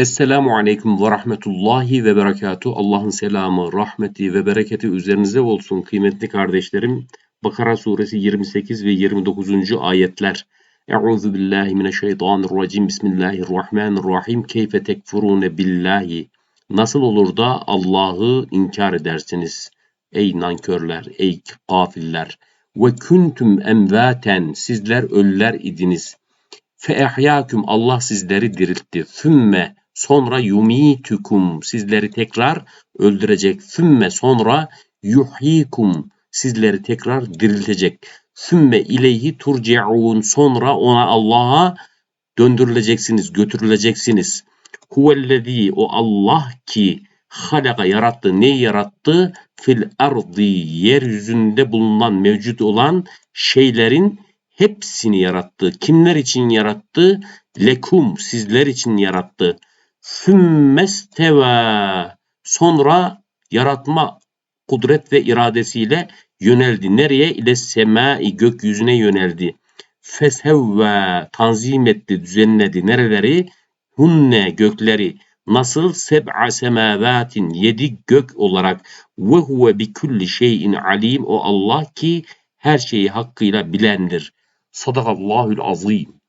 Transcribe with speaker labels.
Speaker 1: Esselamu Aleyküm ve Rahmetullahi ve Berekatuhu. Allah'ın selamı, rahmeti ve bereketi üzerinize olsun kıymetli kardeşlerim. Bakara suresi 28 ve 29. ayetler. Euzu billahi mineşşeytanirracim. Bismillahirrahmanirrahim. Keyfe tekfurune billahi. Nasıl olur da Allah'ı inkar edersiniz? Ey nankörler, ey gafiller. Ve kuntum emvaten. Sizler ölüler idiniz. Fe ehyâküm Allah sizleri diriltti. Fümme sonra yumitukum sizleri tekrar öldürecek. Fümme sonra yuhyikum sizleri tekrar diriltecek. Fümme ileyhi turci'un sonra ona Allah'a döndürüleceksiniz, götürüleceksiniz. Huvellezî o Allah ki halaka yarattı. Neyi yarattı? Fil ardı yeryüzünde bulunan mevcut olan şeylerin hepsini yarattı. Kimler için yarattı? Lekum sizler için yarattı. Sümmesteva sonra yaratma kudret ve iradesiyle yöneldi. Nereye? İle semai gökyüzüne yöneldi. Fesevve tanzim etti, düzenledi. Nereleri? Hunne gökleri. Nasıl? Seb'a semavatin yedi gök olarak. Ve huve bi kulli şeyin alim. O Allah ki her şeyi hakkıyla bilendir. Sadakallahül azim.